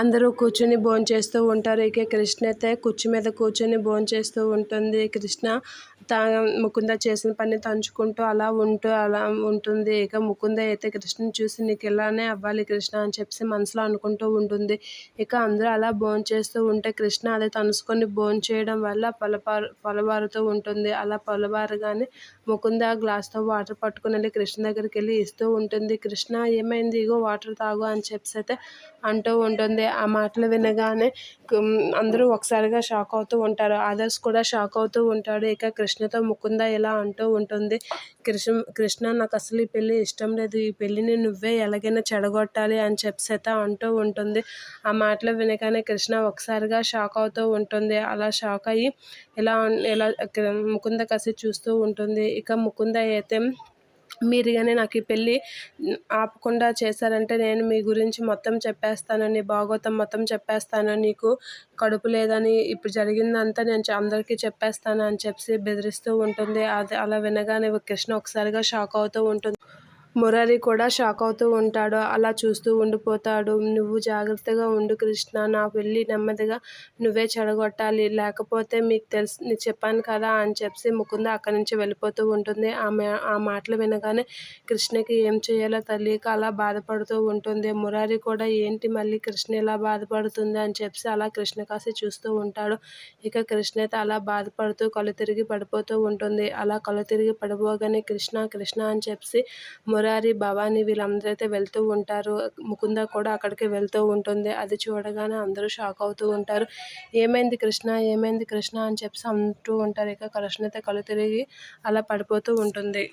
అందరూ కూర్చుని భోంచేస్తూ ఉంటారు. ఇక కృష్ణ అయితే కుర్చీ మీద కూర్చొని భోంచేస్తూ ఉంటుంది. కృష్ణ తా ముకుంద చేసిన పని తంచుకుంటూ అలా ఉంటూ అలా ఉంటుంది. ఇక ముకుంద అయితే కృష్ణని చూసి నీకు ఇలానే అవ్వాలి కృష్ణ అని చెప్పి మనసులో అనుకుంటూ ఉంటుంది. ఇక అందరూ అలా భోంచేస్తూ ఉంటే కృష్ణ అది తనుసుకొని భోంచేయడం వల్ల పొలపారు పొలబారుతూ ఉంటుంది. అలా పొలబారగానే ముకుంద గ్లాస్తో వాటర్ పట్టుకుని వెళ్ళి కృష్ణ దగ్గరికి వెళ్ళి ఇస్తూ ఉంటుంది. కృష్ణ ఏమైంది? ఇగో వాటర్ తాగు అని చెప్పి అయితే అంటూ ఉంటుంది. ఆ మాటలు వినగానే అందరూ ఒకసారిగా షాక్ అవుతూ ఉంటారు. అదర్స్ కూడా షాక్ అవుతూ ఉంటాడు. ఇక కృష్ణతో ముకుంద ఇలా అంటూ ఉంటుంది. కృష్ణ కృష్ణ నాకు అసలు ఈ పెళ్ళి ఇష్టం లేదు. ఈ పెళ్ళిని నువ్వే ఎలాగైనా చెడగొట్టాలి అని చెప్పి అంటూ ఉంటుంది. ఆ మాటలు వినగానే కృష్ణ ఒకసారిగా షాక్ అవుతూ ఉంటుంది. అలా షాక్ అయ్యి ఇలా ఇలా ముకుంద కసి చూస్తూ ఉంటుంది. ఇక ముకుంద అయితే మీరు కానీ నాకు ఈ పెళ్ళి ఆపకుండా చేశారంటే నేను మీ గురించి మొత్తం చెప్పేస్తానని భాగవతం మొత్తం చెప్పేస్తాను నీకు కడుపు లేదని ఇప్పుడు జరిగిందంతా నేను అందరికీ చెప్పేస్తాను అని చెప్పి బెదిరిస్తూ ఉంటుంది. అది అలా వినగానే కృష్ణ ఒకసారిగా షాక్ అవుతూ ఉంటుంది. మురారి కూడా షాక్ అవుతూ ఉంటాడు. అలా చూస్తూ ఉండిపోతాడు. నువ్వు జాగ్రత్తగా ఉండు కృష్ణ. నా పెళ్ళి నెమ్మదిగా నువ్వే చెడగొట్టాలి. లేకపోతే మీకు తెలుసు నీకు చెప్పాను కదా అని చెప్పి ముకుంద అక్కడి నుంచి వెళ్ళిపోతూ ఉంటుంది. ఆమె ఆ మాటలు వినగానే కృష్ణకి ఏం చేయాలో తెలియక అలా బాధపడుతూ ఉంటుంది. మురారి కూడా ఏంటి మళ్ళీ కృష్ణ ఇలా బాధపడుతుంది అని చెప్పి అలా కృష్ణ కాసి చూస్తూ ఉంటాడు. ఇక కృష్ణ అయితే అలా బాధపడుతూ కళ్ళు తిరిగి పడిపోతూ ఉంటుంది. అలా కళ్ళు తిరిగి పడిపోగానే కృష్ణ కృష్ణ అని చెప్పి మురారి భవాని వీళ్ళందరూ అయితే వెళ్తూ ఉంటారు. ముకుంద కూడా అక్కడికి వెళ్తూ ఉంటుంది. అది చూడగానే అందరూ షాక్ అవుతూ ఉంటారు. ఏమైంది కృష్ణ? ఏమైంది కృష్ణ? అని చెప్పి అంటూ ఉంటారు. ఇక కృష్ణ అయితే కళ్ళు తిరిగి అలా పడిపోతూ ఉంటుంది.